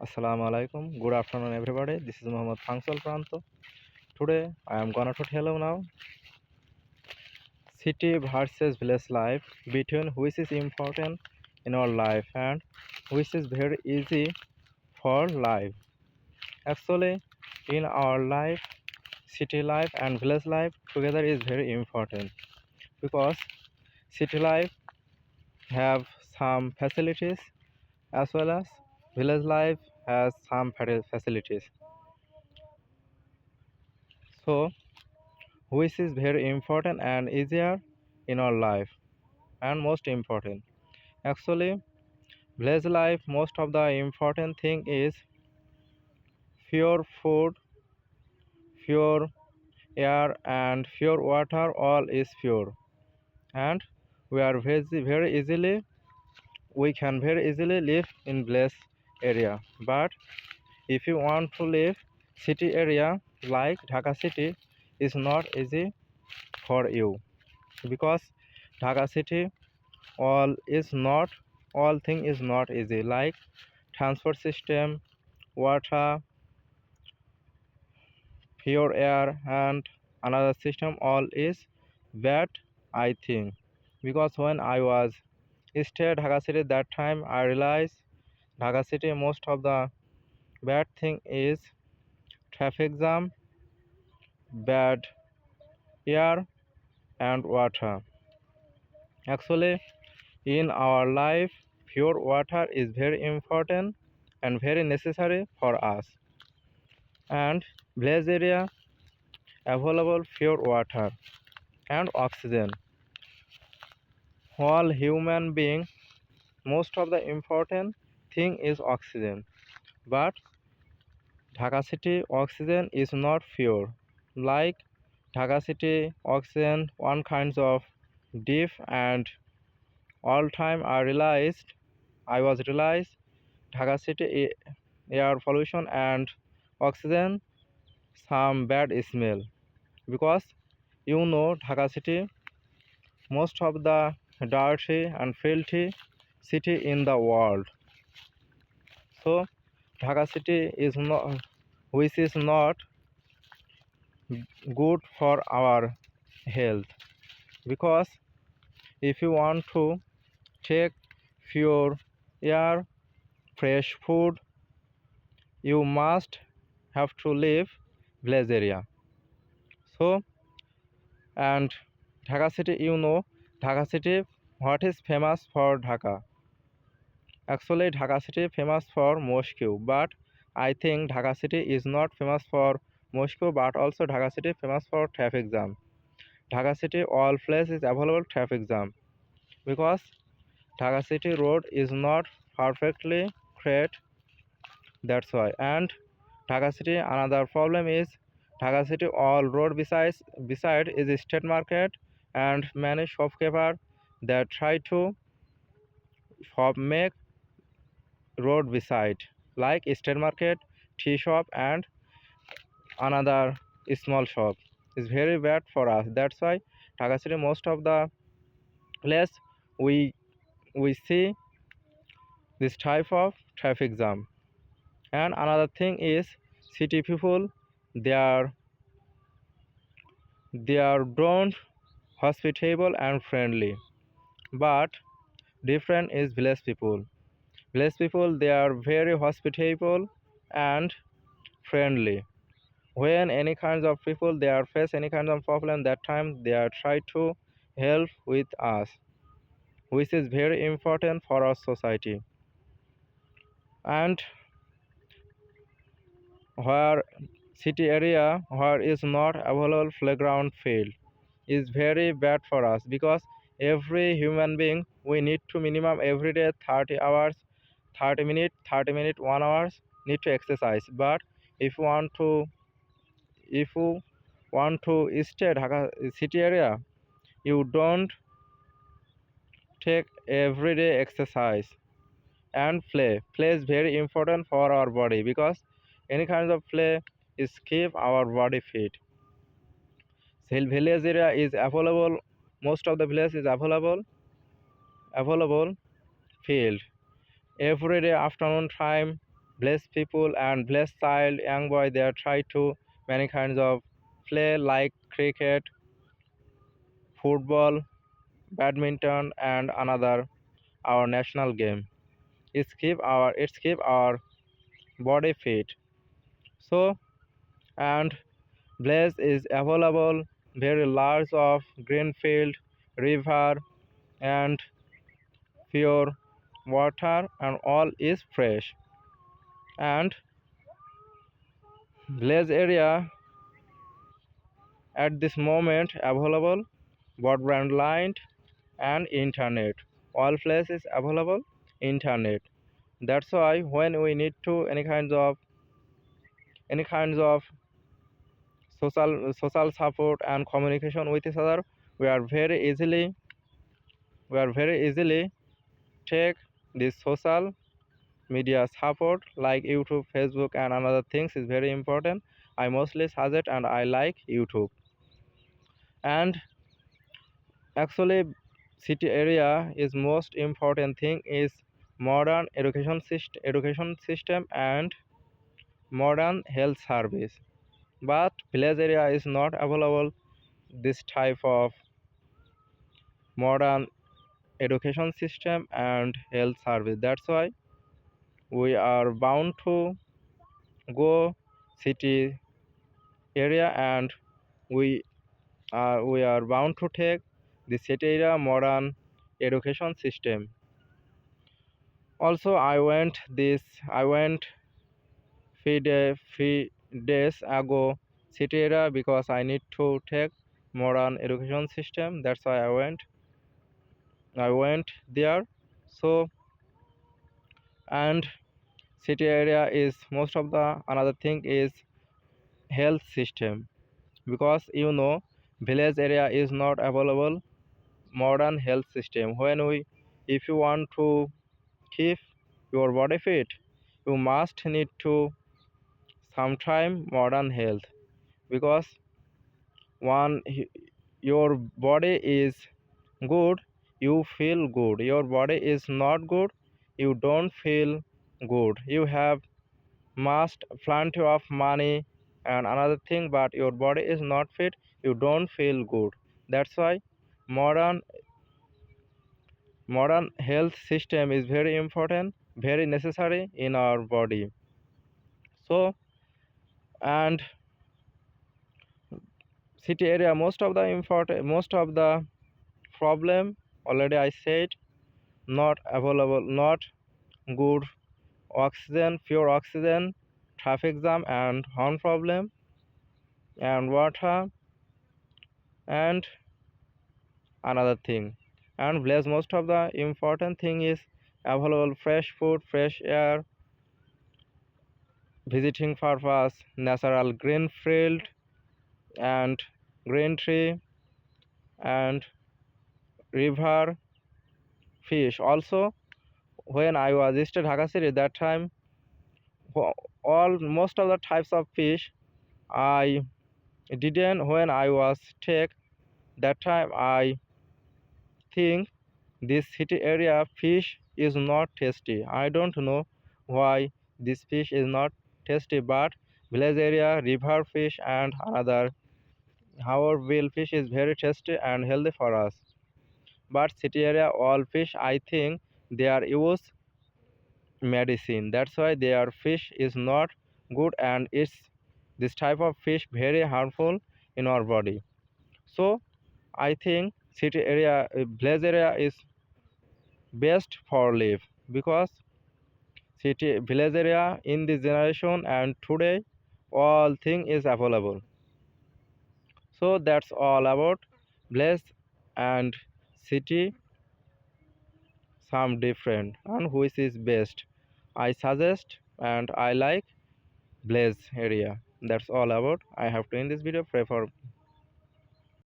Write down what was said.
আসসালামু আলাইকুম good afternoon everybody this is Mohammad ফাংসল Pranto today I am going to tell now city versus village life between which is important in our life and which is very easy for life actually in our life city life and village life together is very important because city life have some facilities as well as village life has some facilities. So which is very important and easier in our life and most important. Actually village life most of the important thing is pure food pure air and pure water all is pure. And we are very very easily we can very easily live in village area. But if you want to live city area like dhaka city is not easy for you. Because dhaka city all is not all thing is not easy. Like transport system water pure air and another system all is bad i think. Because when i was stay dhaka city that time i realized Dhaka city most of the bad thing is traffic jam bad air and water actually in our life pure water is very important and very necessary for us and village area available pure water and oxygen whole human being most of the important thing is oxygen but dhaka city oxygen is not pure like dhaka city oxygen one kinds of deep and all time i realized i was realized dhaka city air pollution and oxygen some bad smell because you know dhaka city most of the dirty and filthy city in the world so dhaka city is not which is not good for our health because if you want to take pure air fresh food you must have to live village area so and dhaka city you know dhaka city what is famous for dhaka actually dhaka city famous for mosque but i think dhaka city is not famous for mosque but also dhaka city famous for traffic jam. Dhaka city all place is available traffic jam because dhaka city road is not perfectly great that's why. And dhaka city another problem is dhaka city all road besides beside is a state market and many shopkeeper that try to shop make road beside like state market tea shop and another small shop is very bad for us that's why dhaka most of the place we we see this type of traffic jam and another thing is city people they are they are don't hospitable and friendly but different is village people village people they are very hospitable and friendly. When any kinds of people they are face any kind of problem that time they are try to help with us which is very important for our society. And where city area where is not available playground field is very bad for us because every human being we need to minimum every day 30 hours 30 minute 30 minute 1 hours need to exercise. But if you want to if you want to stay Dhaka city area you don't take everyday exercise and play. Play is very important for our body because any kind of play is keep our body fit. Hill village area is available most of the village is available available field every day afternoon time blessed people and blessed child young boy they are try to many kinds of play like cricket football badminton and another our national game. It's keep our it's keep our body fit. So and blaze is available very large of green field river and pure water and all is fresh. And blaze area at this moment available broadband line and internet. All places available internet. That's why when we need to any kinds of any kinds of social social support and communication with each other we are very easily we are very easily take this social media support like youtube facebook and another things is very important. I mostly suggest and i like youtube. And actually city area is most important thing is modern education system education system and modern health service. But village area is not available. This type of modern education system and health service. That's why we are bound to go city area and we uh, we are bound to take the city area modern education system. Also i went this i went few, day, few days ago city area because i need to take modern education system. That's why i went i went there. So and city area is most of the another thing is health system. Because you know village area is not available modern health system. When we if you want to keep your body fit you must need to sometime modern health. Because one your body is good you feel good. Your body is not good you don't feel good. You have must plenty of money and another thing but your body is not fit you don't feel good. That's why modern modern health system is very important very necessary in our body. So and city area most of the important most of the problem already i said not available not good oxygen pure oxygen traffic jam and horn problem and water and another thing. And village most of the important thing is available fresh food fresh air visiting purpose natural green field and green tree and river fish. Also when I was visited Dhaka city that time all most of the types of fish I didn't when I was take that time I think this city area fish is not tasty. I don't know why this fish is not tasty but village area river fish and another however fish is very tasty and healthy for us but city area all fish I think they are use medicine. That's why their fish is not good and it's this type of fish very harmful in our body. So i think city area village area is best for live because city village area in this generation and today all thing is available. So that's all about village and city some different and which is best I suggest and I like Blaze area. That's all about. I have to end this video. Pray for